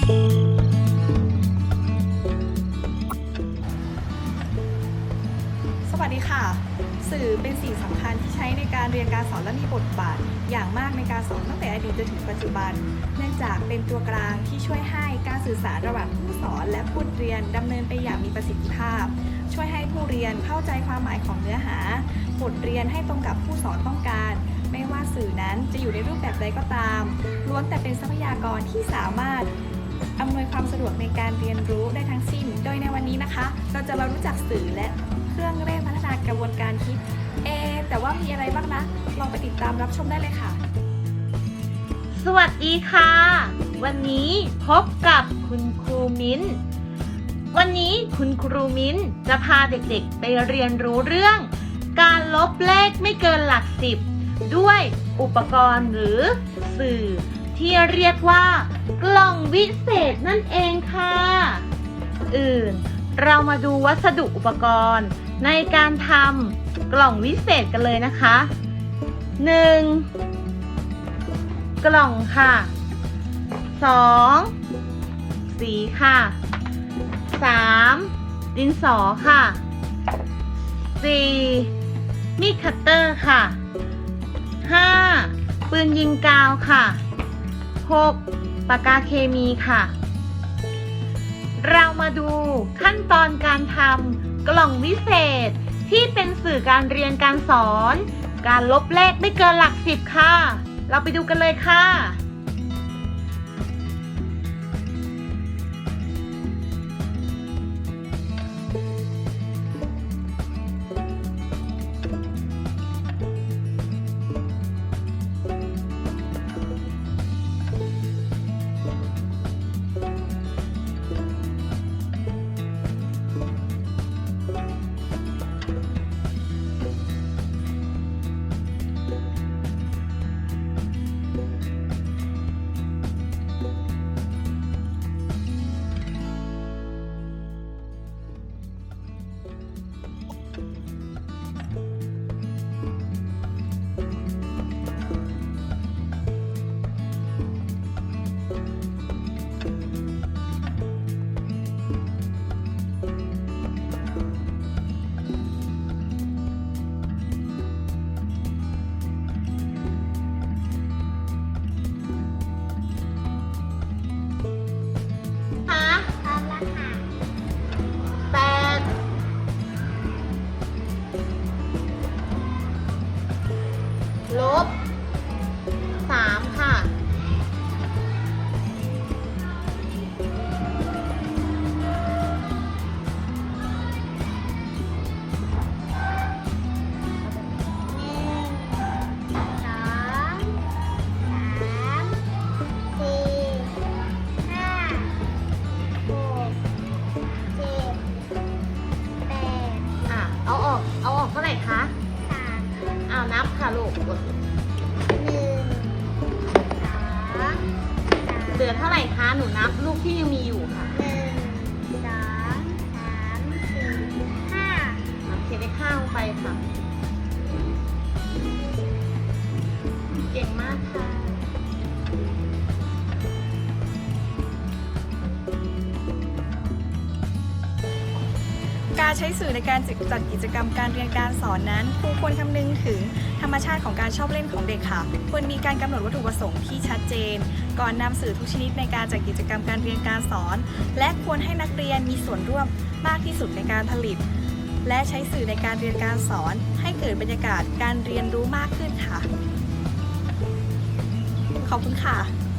สวัสดีค่ะ สื่อเป็นสิ่งสำคัญที่ใช้ในการเรียนการสอนและมีบทบาท อย่างมากในการสอนตั้งแต่อดีตจนถึงปัจจุบัน เนื่องจากเป็นตัวกลางที่ช่วยให้การสื่อสารระหว่างผู้สอนและผู้เรียนดำเนินไปอย่างมีประสิทธิภาพ ช่วยให้ผู้เรียนเข้าใจความหมายของเนื้อหา บทเรียนให้ตรงกับผู้สอนต้องการ ไม่ว่าสื่อนั้นจะอยู่ในรูปแบบใดก็ตามล้วนแต่เป็นทรัพยากรที่สามารถ ดวกในการเรียนรู้ได้ทั้งสิ้น โดยในวันนี้นะคะ เราจะมารู้จักสื่อและเครื่องเร่งพัฒนากระบวนการคิด เอ แต่ว่ามีอะไรบ้างนะ ลองไปติดตามรับชมได้เลยค่ะ สวัสดีค่ะ วันนี้พบกับคุณครูมิ้น วันนี้คุณครูมิ้นจะพาเด็กๆ ไปเรียนรู้เรื่อง การลบเลขไม่เกินหลักสิบด้วยอุปกรณ์หรือสื่อ ที่เรียกว่า กล่องวิเศษนั่นเองค่ะ อื่น เรามาดูวัสดุอุปกรณ์ ในการทำกล่องวิเศษกันเลยนะคะ 1. กล่องค่ะ 2. สีค่ะ 3. ดินสอค่ะ 4. มีดคัตเตอร์ค่ะ 5. ปืนยิงกาวค่ะ 6. ปากกาเคมีค่ะ เรามาดูขั้นตอนการทำกล่องวิเศษ ที่เป็นสื่อการเรียนการสอน การลบเลขไม่เกินหลักสิบค่ะ เราไปดูกันเลยค่ะค่ะ ค่ะลูกหนึ่งสองสามเหลือเท่าไหร่คะ หนูนับลูกที่ยังมีอยู่ค่ะ การใช้สื่อในการจัดกิจกรรมการเรียนการสอนนั้นครูควรคำนึงถึงธรรมชาติของการชอบเล่นของเด็กค่ะ ควรมีการกำหนดวัตถุประสงค์ที่ชัดเจน ก่อนนำสื่อทุกชนิดในการจัดกิจกรรมการเรียนการสอน และควรให้นักเรียนมีส่วนร่วมมากที่สุดในการผลิต และใช้สื่อในการเรียนการสอน ให้เกิดบรรยากาศการเรียนรู้มากขึ้นค่ะ ขอบคุณค่ะ